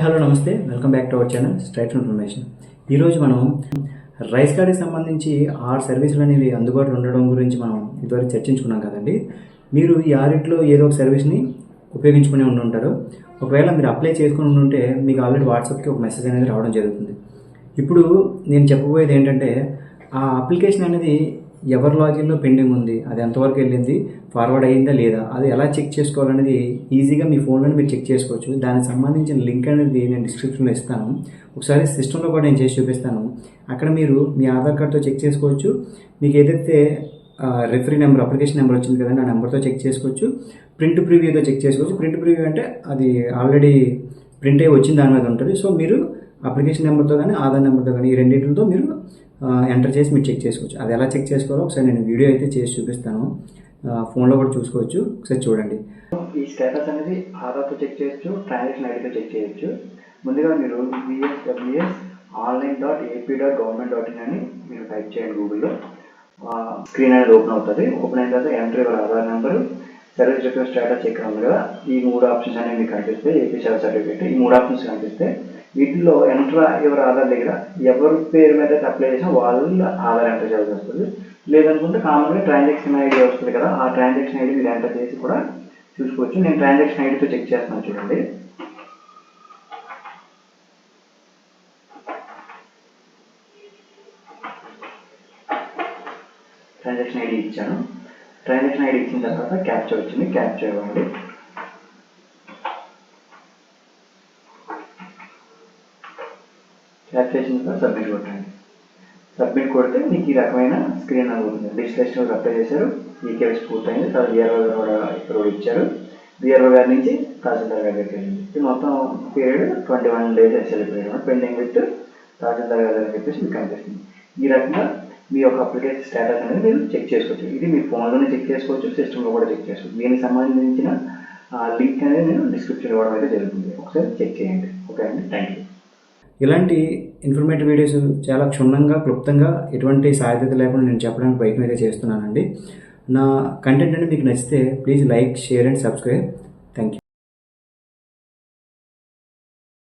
Hi hello నమస్తే. Welcome back to our channel straight information ఈరోజు మనం రైస్ కార్డ్కి సంబంధించి ఆరు సర్వీసులు అనేవి అందుబాటులో ఉండడం గురించి మనం ఇదివరకు చర్చించుకున్నాం కదండి. మీరు ఈ ఆరిట్లో ఏదో ఒక సర్వీస్ని ఉపయోగించుకుని ఉండి ఉంటారు. ఒకవేళ మీరు అప్లై చేసుకుని ఉంటే మీకు ఆల్రెడీ వాట్సాప్కి ఒక మెసేజ్ అనేది రావడం జరుగుతుంది. ఇప్పుడు నేను చెప్పబోయేది ఏంటంటే ఆ అప్లికేషన్ అనేది ఎవరి లాగిన్లో పెండింగ్ ఉంది అది ఎంతవరకు వెళ్ళింది ఫార్వర్డ్ అయ్యిందా లేదా అది ఎలా చెక్ చేసుకోవాలనేది ఈజీగా మీ ఫోన్లో మీరు చెక్ చేసుకోవచ్చు. దానికి సంబంధించిన లింక్ అనేది నేను డిస్క్రిప్షన్లో ఇస్తాను. ఒకసారి సిస్టంలో కూడా నేను చేసి చూపిస్తాను. అక్కడ మీరు మీ ఆధార్ కార్డ్తో చెక్ చేసుకోవచ్చు. మీకు ఏదైతే రెఫరీ నెంబర్ అప్లికేషన్ నెంబర్ వచ్చింది కదండి ఆ నెంబర్తో చెక్ చేసుకోవచ్చు. ప్రింట్ ప్రివ్యూతో చెక్ చేసుకోవచ్చు. ప్రింట్ ప్రివ్యూ అంటే అది ఆల్రెడీ ప్రింట్ అయ్యి వచ్చిన దాని మీద ఉంటుంది. సో మీరు అప్లికేషన్ నెంబర్తో కానీ ఆధార్ నెంబర్తో కానీ ఈ రెండింటితో మీరు ఎంటర్ చేసి మీరు చెక్ చేసుకోవచ్చు. అది ఎలా చెక్ చేసుకోవాలో ఒకసారి నేను వీడియో అయితే చేసి చూపిస్తాను. ఫోన్లో కూడా చూసుకోవచ్చు. ఒకసారి చూడండి. ఈ స్టేటస్ అనేది ఆధార్తో చెక్ చేయొచ్చు ట్రాన్సాక్షన్ ఐడితో చెక్ చేయొచ్చు. ముందుగా మీరు VSWS online dot AP dot government dot IN అని మీరు టైప్ చేయండి గూగుల్లో స్క్రీన్ అనేది ఓపెన్ అవుతుంది. ఓపెన్ అయిన తర్వాత entry your Aadhaar number service request status check ఉంది కదా ఈ మూడు ఆప్షన్స్ అనేవి మీకు కనిపిస్తాయి. ఏపీ సర్వీస్ సర్టిఫికేట్ ఈ మూడు ఆప్షన్స్ కనిపిస్తాయి. వీటిలో ఎంటర్ ఎవరు ఆధార్ దగ్గర ఎవరి పేరు మీద అప్లై చేసినా వాళ్ళ ఆధార్ ఎంటర్ చేయాల్సి వస్తుంది. లేదనుకుంటే కామన్గా ట్రాన్సాక్షన్ ఐడి వస్తుంది కదా ఆ ట్రాన్సాక్షన్ ఐడి మీరు ఎంటర్ చేసి కూడా చూసుకోవచ్చు. నేను ట్రాన్సాక్షన్ ఐడితో చెక్ చేస్తున్నాను చూడండి. ట్రాన్సాక్షన్ ఐడి ఇచ్చాను. ట్రాన్సాక్షన్ ఐడి ఇచ్చిన తర్వాత క్యాప్చర్ వచ్చింది క్యాప్చర్ ఇవ్వండి ట్యాప్ కూడా సబ్మిట్ కొట్టండి. సబ్మిట్ కొడితే మీకు ఈ రకమైన స్క్రీన్ అవుతుంది డిజిటల్ అప్లై చేశారు. ఈ కేవైసీ పూర్తయింది. తర్వాత విఆర్ఓ గారు కూడా ఇప్పుడు ఇచ్చారు. విఆర్ఓ గారి నుంచి తహసీల్దార్ గారి దగ్గరికి వెళ్ళింది ఇది మొత్తం period twenty one days SL period pending with Tahsildar గారి దగ్గర చెప్పేసి మీకు కనిపిస్తుంది. ఈ రకంగా మీ యొక్క అప్లికేషన్ స్టేటస్ అనేది మీరు చెక్ చేసుకోవచ్చు. ఇది మీ ఫోన్లోనే చెక్ చేసుకోవచ్చు. సిస్టంలో కూడా చెక్ చేసుకోవచ్చు. దీనికి సంబంధించిన లింక్ అనేది నేను డిస్క్రిప్షన్ ఇవ్వడం అయితే జరుగుతుంది. ఒకసారి చెక్ చేయండి. ఓకే అండి? థ్యాంక్ యూ ఇలాంటి ఇన్ఫర్మేటివ్ వీడియోస్ చాలా క్షుణ్ణంగా క్లుప్తంగా ఎటువంటి సాధ్యత లేకుండా నేను చెప్పడానికి ప్రయత్నం అయితే చేస్తున్నానండి. నా కంటెంట్ అనేది మీకు నచ్చితే please like share and subscribe thank you